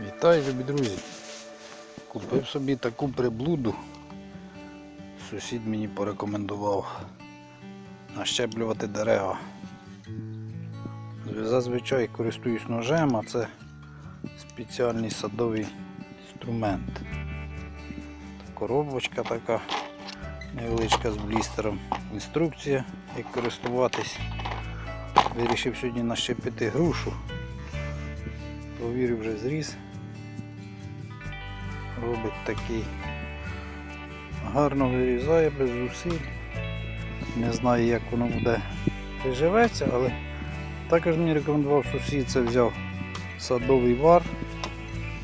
Вітаю, любі друзі. Купив собі таку приблуду. Сусід мені порекомендував нащеплювати дерева. Зазвичай користуюсь ножем, а це спеціальний садовий інструмент. Коробочка така невеличка з блістером. Інструкція, як користуватись. Вирішив сьогодні нащепити грушу. Провірив вже зріз. Робить такий. Гарно вирізає без зусиль. Не знаю як воно буде приживеться, але також мені рекомендував сусід, це взяв садовий вар.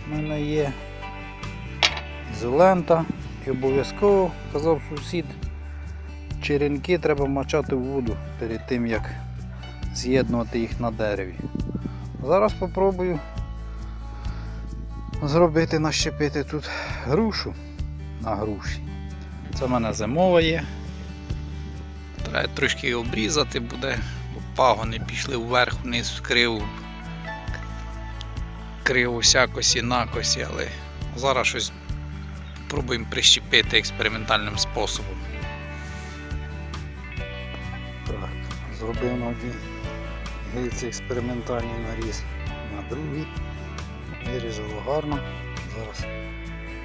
У мене є ізолента і обов'язково казав сусід, черенки треба мочати в воду перед тим як з'єднувати їх на дереві. Зараз спробую зробити, нащепити тут грушу на груші. Це в мене зимова є. Треба трошки обрізати буде, бо пагони пішли вверх, вниз, в криву. Криво всякосі, накосі, але зараз щось спробуємо прищепити експериментальним способом. Так, зробив на одній гильці експериментальний наріз на другий. Вирізало гарно. Зараз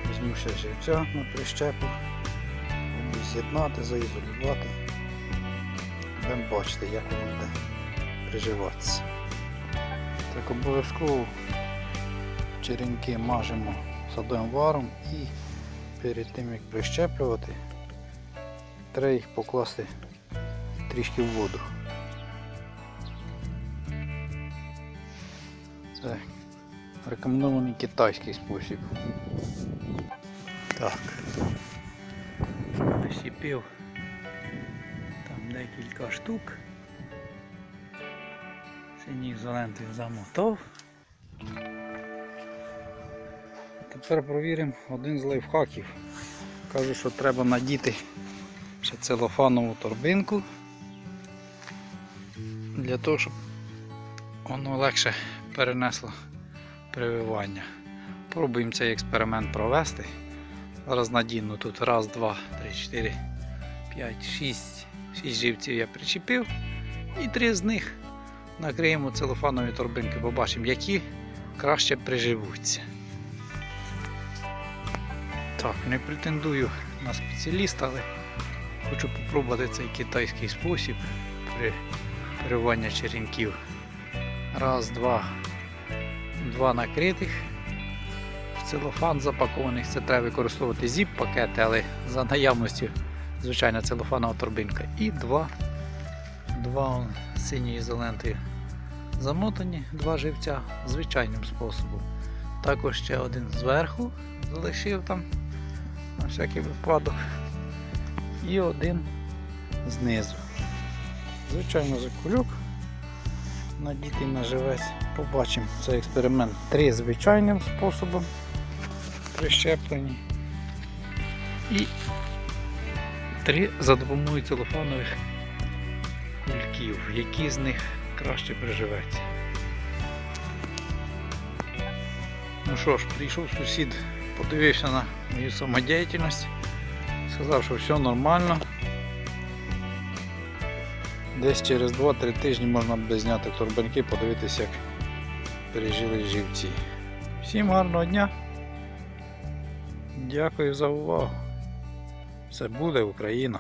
візьму ще живця на прищепу, буду з'єднати, заізолювати. Будемо бачити, як воно буде приживатися. Так обов'язково черенки мажемо садовим варом і перед тим як прищеплювати, треба їх покласти трішки в воду. Рекомендований китайський спосіб. Так. Прищепив там декілька штук. Синій ізолентою замотав. Тепер провіримо один з лайфхаків. Кажу, що треба надіти ще целофанову торбинку для того, щоб воно легше перенесло прививання. Пробуємо цей експеримент провести. Зараз надіну тут раз, два, три, чотири, п'ять, шість. Шість живців я причепив. І три з них накриємо целофанові торбинки, побачимо, які краще приживуться. Так, не претендую на спеціаліста, але хочу спробувати цей китайський спосіб при прививання черенків. Раз, два, два накритих. В целофан запакованих. Це треба використовувати зіп-пакети, але за наявності звичайна целофанова торбинка. І два, два он, синьою ізолентою замотані, два живця звичайним способом. Також ще один зверху залишив там на всякий випадок. І один знизу. Звичайно, за кульок надітий на живець. Побачимо цей експеримент три звичайним способом прищеплені. І три за допомогою целофанових кульків, які з них краще приживеться. Ну що ж, прийшов сусід, подивився на мою самодіяльність, сказав, що все нормально. Десь через 2-3 тижні можна буде зняти торбинки, подивитися, як пережили живці. Всім гарного дня. Дякую за увагу. Все буде Україна.